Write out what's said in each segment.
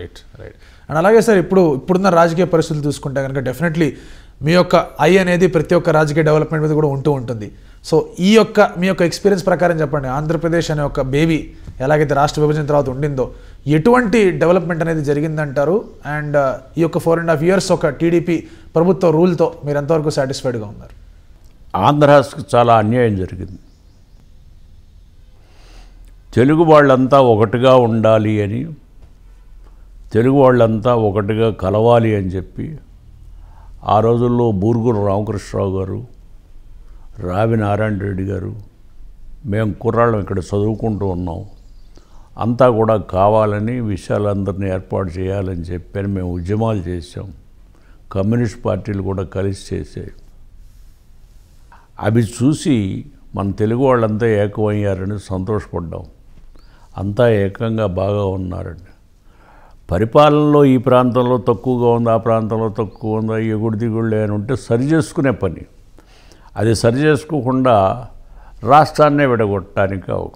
Right right and అలాగే sir ఇప్పుడు ఇప్పుడున్న రాజకీయ పరిస్థితులు చూసుకుంటే కనుక డెఫినెట్లీ మీ యొక్క ఐ అనేది ప్రతి ఒక్క రాజకీయ డెవలప్మెంట్ మీద కూడా ఉంటూ ఉంటుంది. సో ఈ యొక్క మీ యొక్క ఎక్స్పీరియన్స్ ప్రకారం చెప్పండి. ఆంధ్రప్రదేశ్ అనే ఒక బేబీ ఎలాగైతే రాష్ట్ర విభజన తర్వాత ఉండిందో ఎటువంటి డెవలప్మెంట్ అనేది జరిగిందంటారు? అండ్ uh, ఈ యొక్క ఫోర్ అండ్ హాఫ్ ఇయర్స్ ఒక టీడీపీ ప్రభుత్వ రూల్తో మీరు ఎంతవరకు సాటిస్ఫైడ్గా ఉన్నారు? ఆంధ్రాస్కి చాలా అన్యాయం జరిగింది. తెలుగు వాళ్ళంతా ఒకటిగా ఉండాలి అని తెలుగు వాళ్ళంతా ఒకటిగా కలవాలి అని చెప్పి ఆ రోజుల్లో బూరుగురు రామకృష్ణరావు గారు రావి నారాయణ రెడ్డి గారు మేము కుర్రాళ్ళం ఇక్కడ చదువుకుంటూ ఉన్నాం. అంతా కూడా కావాలని విషయాలందరినీ ఏర్పాటు చేయాలని చెప్పని మేము ఉద్యమాలు చేసాం కమ్యూనిస్ట్ పార్టీలు కూడా కలిసి చేసాయి అవి చూసి మన తెలుగు వాళ్ళంతా ఏకమయ్యారని సంతోషపడ్డాం. అంతా ఏకంగా బాగా ఉన్నారండి. పరిపాలనలో ఈ ప్రాంతంలో తక్కువగా ఉంది ఆ ప్రాంతంలో తక్కువ ఉందా ఎగుడు దిగుళ్ళు అని ఉంటే సరి చేసుకునే పని. అది సరి చేసుకోకుండా రాష్ట్రాన్నే విడగొట్టడానికి?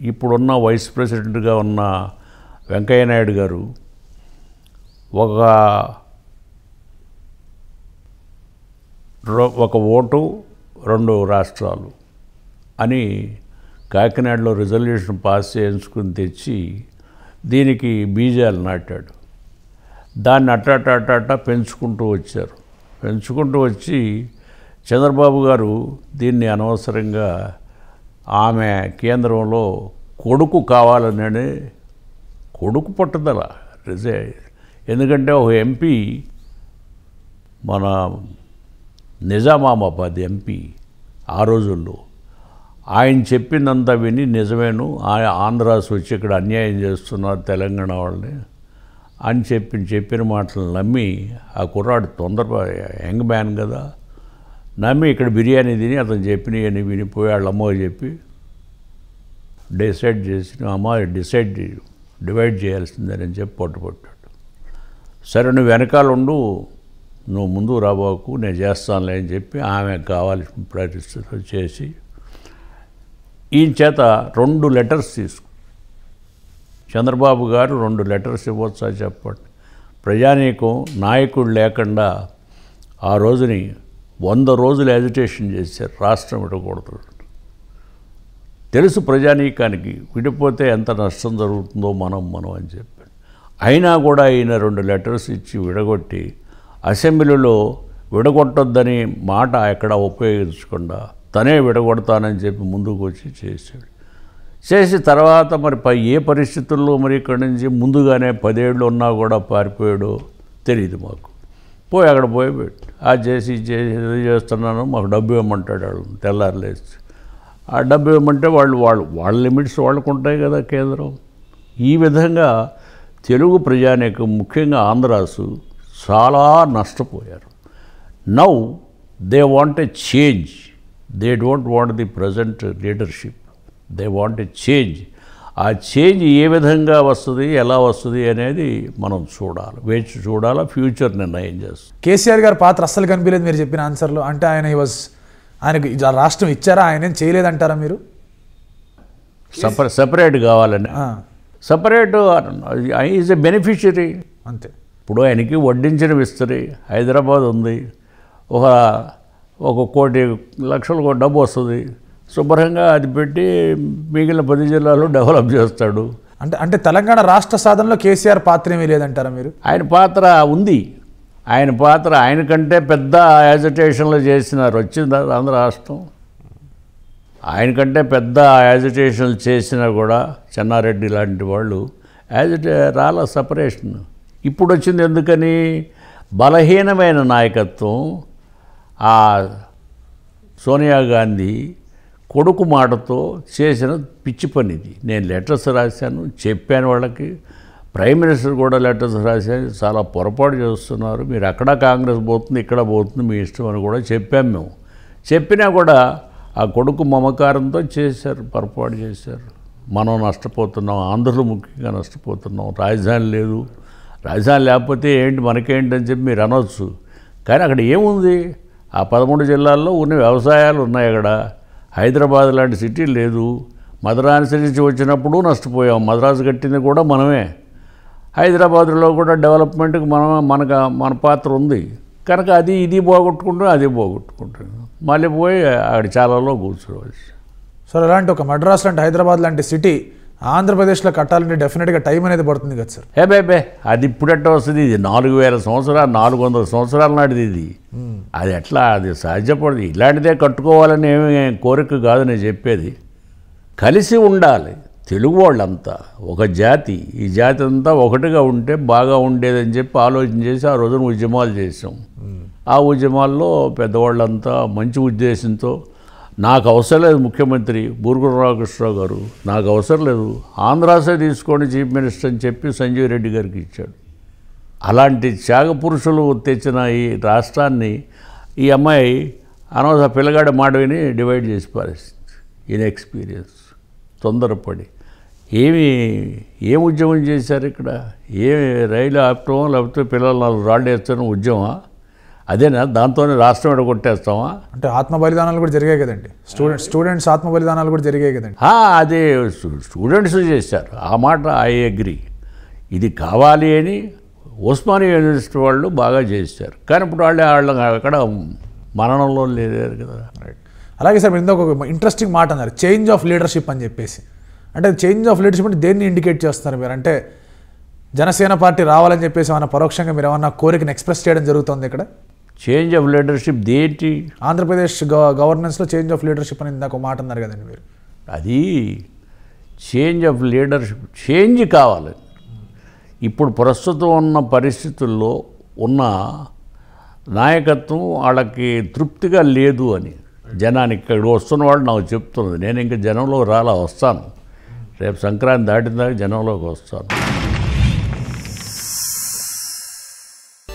ఇప్పుడున్న వైస్ ప్రెసిడెంట్గా ఉన్న వెంకయ్య నాయుడు గారు ఒక రో- ఒక ఓటు రెండు రాష్ట్రాలు అని కాకినాడలో రిజల్యూషన్ పాస్ చేయించుకుని తెచ్చి దీనికి బీజాలు నాటాడు. దాన్ని అట్టాట పెంచుకుంటూ వచ్చారు. పెంచుకుంటూ వచ్చి చంద్రబాబు గారు దీన్ని అనవసరంగా ఆమె కేంద్రంలో కొడుకు కావాలనే కొడుకు పట్టుదల. రిజే ఎందుకంటే ఒక ఎంపీ మన నిజామాబాద్ ఎంపీ ఆ రోజుల్లో ఆయన చెప్పిందంతా విని నిజమేను. ఆ- ఆంధ్రాస్ వచ్చి ఇక్కడ అన్యాయం చేస్తున్నారు తెలంగాణ వాళ్ళని అని చెప్పి చెప్పిన మాటలు నమ్మి ఆ కుర్రాడు తొందర యంగ్ మ్యాన్ కదా. నమ్మి ఇక్కడ బిర్యానీ తిని అతను చెప్పినవి వినిపోయి వాళ్ళ అమ్మో చెప్పి డిసైడ్ చేసి అమ్మ డిసైడ్ డివైడ్ చేయాల్సిందేనని చెప్పి పట్టుపట్టాడు సరే నువ్వు వెనకాల ఉండు నువ్వు ముందు రాబోకు నేను చేస్తానులే అని చెప్పి ఆమె కావాల్సిన పరిస్థితులు చేసి ఈయన చేత రెండు లెటర్స్ తీసుకు. చంద్రబాబు గారు రెండు లెటర్స్ ఇవ్వచ్చా చెప్పండి. ప్రజానీకం నాయకుడు లేకుండా ఆ రోజుని వంద రోజులు ఎజిటేషన్ చేశారు. రాష్ట్రం విడకూడదు తెలుసు ప్రజానీకానికి విడిపోతే ఎంత నష్టం జరుగుతుందో మనం మనం అని చెప్పాడు. అయినా కూడా ఈయన రెండు లెటర్స్ ఇచ్చి విడగొట్టి అసెంబ్లీలో విడగొట్టొద్దని మాట ఎక్కడ ఉపయోగించకుండా తనే విడగొడతానని చెప్పి ముందుకు వచ్చి చేశాడు. చేసి తర్వాత మరి పై ఏ పరిస్థితుల్లో మరి ఇక్కడి నుంచి ముందుగానే పదేళ్ళు ఉన్నా కూడా పారిపోయాడో తెలియదు మాకు. పోయి అక్కడ పోయి ఆ చేసి చేసి చేస్తున్నాను మాకు డబ్బు ఇవ్వమంటాడు వాళ్ళు తెల్లారులేసి ఆ డబ్బు ఇవ్వమంటే వాళ్ళు వాళ్ళు వాళ్ళ లిమిట్స్ వాళ్ళకు ఉంటాయి కదా కేంద్రం. ఈ విధంగా తెలుగు ప్రజానికి ముఖ్యంగా ఆంధ్రాసు చాలా నష్టపోయారు. Now they want a change they don't want the present leadership they want a change ఆ చేంజ్ ఏ విధంగా వస్తుంది ఎలా వస్తుంది అనేది మనం చూడాలి. వేచి చూడాలి ఫ్యూచర్ నిర్ణయం చేస్తాం. కేసీఆర్ గారి పాత్ర అస్సలు కనిపించలేదు మీరు చెప్పిన ఆన్సర్లో. అంటే ఆయన ఈ వాజ్ ఆయనకు రాష్ట్రం ఇచ్చారా? ఆయన ఏం చేయలేదంటారా మీరు? సపర సపరేట్ కావాలని. సపరేట్ ఈజ్ ఎ బెనిఫిషరీ అంతే. ఇప్పుడు ఆయనకి వడ్డించిన విస్తరి హైదరాబాద్ ఉంది. ఒక ఒక కోటి లక్షలకు డబ్బు వస్తుంది. శుభ్రంగా అది పెట్టి మిగిలిన పది జిల్లాలు డెవలప్ చేస్తాడు. అంటే అంటే తెలంగాణ రాష్ట్ర సాధనలో కేసీఆర్ పాత్ర ఏమీ లేదంటారా మీరు? ఆయన పాత్ర ఉంది. ఆయన పాత్ర ఆయన కంటే పెద్ద యాజిటేషన్లు చేసినారు వచ్చింది ఆంధ్ర రాష్ట్రం? ఆయన కంటే పెద్ద యాజిటేషన్లు చేసినా కూడా చెన్నారెడ్డి లాంటి వాళ్ళు యాజిటే రాల సపరేషన్. ఇప్పుడు వచ్చింది ఎందుకని? బలహీనమైన నాయకత్వం ఆ సోనియా గాంధీ కొడుకు మాటతో చేసిన పిచ్చి పని ఇది నేను లెటర్స్ రాశాను చెప్పాను వాళ్ళకి. ప్రైమ్ మినిస్టర్ కూడా లెటర్స్ రాశాను. చాలా పొరపాటు చేస్తున్నారు. మీరు అక్కడ కాంగ్రెస్ పోతుంది ఇక్కడ పోతుంది మీ ఇష్టం అని కూడా చెప్పాం మేము. చెప్పినా కూడా ఆ కొడుకు మమకారంతో చేశారు పొరపాటు చేశారు. మనం నష్టపోతున్నాం ఆంధ్రులు ముఖ్యంగా నష్టపోతున్నాం. రాజధాని లేదు. రాజధాని లేకపోతే ఏంటి మనకేంటి అని చెప్పి మీరు అనొచ్చు. కానీ అక్కడ ఏముంది? ఆ పదమూడు జిల్లాల్లో ఉన్న వ్యవసాయాలు ఉన్నాయి అక్కడ. హైదరాబాద్ లాంటి సిటీ లేదు. మద్రాసు నుంచి వచ్చినప్పుడు నష్టపోయాం. మద్రాసు కట్టింది కూడా మనమే. హైదరాబాద్లో కూడా డెవలప్మెంట్కి మన మనకు మన పాత్ర ఉంది. కనుక అది ఇది పోగొట్టుకుంటాం అది పోగొట్టుకుంటాం మళ్ళీ పోయి అక్కడ చాలాలో కూర్చోవచ్చు. సో అలాంటి ఒక మద్రాస్ లాంటి హైదరాబాద్ లాంటి సిటీ ఆంధ్రప్రదేశ్లో కట్టాలంటే డెఫినెట్గా టైం అనేది పడుతుంది కదా సార్ ఏ బే బే అది ఇప్పుడెట్ట వస్తుంది ఇది? నాలుగు వేల సంవత్సరాలు నాలుగు వందల సంవత్సరాల నాటిది ఇది. అది ఎట్లా? అది సాధ్యపడదు ఇలాంటిదే కట్టుకోవాలని ఏమి కోరిక కాదు నేను చెప్పేది. కలిసి ఉండాలి. తెలుగు వాళ్ళంతా ఒక జాతి. ఈ జాతి అంతా ఒకటిగా ఉంటే బాగా ఉండేదని చెప్పి ఆలోచన చేసి ఆ రోజున ఉద్యమాలు చేసాం ఆ ఉద్యమాల్లో పెద్దవాళ్ళంతా మంచి ఉద్దేశంతో నాకు అవసరం లేదు ముఖ్యమంత్రి. బూరుగురు రామకృష్ణరావు గారు నాకు అవసరం లేదు. ఆంధ్రాసే తీసుకోండి చీఫ్ మినిస్టర్ అని చెప్పి సంజీవ్ రెడ్డి గారికి ఇచ్చాడు. అలాంటి త్యాగ పురుషులు తెచ్చిన ఈ రాష్ట్రాన్ని ఈ అమ్మాయి అనవసర పిల్లగాడ మాట విని డివైడ్ చేసి పారేసింది. ఇన్ ఎక్స్పీరియన్స్ తొందరపడి. ఏమి ఏం ఉద్యమం చేశారు ఇక్కడ? ఏమి రైలు ఆపటమో లేకపోతే పిల్లలు నాలుగు రాళ్ళు వేస్తాను ఉద్యమా అదేనా? దాంతోనే రాష్ట్రం ఎడగొట్టేస్తామా అంటే ఆత్మ బలిదానాలు కూడా జరిగాయి కదండి. స్టూడెంట్స్ స్టూడెంట్స్ ఆత్మ బలిదానాలు కూడా జరిగాయి కదండి. అదే స్టూ- స్టూడెంట్స్ చేశారు. ఆ మాట ఐ అగ్రి. ఇది కావాలి అని ఉస్మానియా యూనివర్సిటీ వాళ్ళు బాగా చేశారు. కానీ ఇప్పుడు వాళ్ళు వాళ్ళు అక్కడ మరణంలో లేరు కదా. రైట్ అలాగే సార్ మీరు ఇందాక ఒక ఇంట్రెస్టింగ్ మాట అన్నారు. చేంజ్ ఆఫ్ లీడర్షిప్ అని చెప్పేసి. అంటే చేంజ్ ఆఫ్ లీడర్షిప్ అంటే దేన్ని ఇండికేట్ చేస్తున్నారు మీరు? అంటే జనసేన పార్టీ రావాలని చెప్పేసి ఏమైనా పరోక్షంగా మీరు ఏమన్నా కోరికను ఎక్స్ప్రెస్ చేయడం జరుగుతుంది ఇక్కడ? Change of leadership దేంటి? ఆంధ్రప్రదేశ్ గవర్నెన్స్లో చేంజ్ ఆఫ్ లీడర్షిప్ అని ఇందాక ఒక మాట అన్నారు కదండి మీరు. అది చేంజ్ ఆఫ్ లీడర్షిప్ చేంజ్ కావాలి. ఇప్పుడు ప్రస్తుతం ఉన్న పరిస్థితుల్లో ఉన్న నాయకత్వం వాళ్ళకి తృప్తిగా లేదు అని. జనానికి ఇక్కడ వస్తున్న వాళ్ళు నాకు చెప్తున్నది. నేను ఇంకా జనంలో రాలా వస్తాను. రేపు సంక్రాంతి దాటిన దాకా జనంలోకి వస్తాను.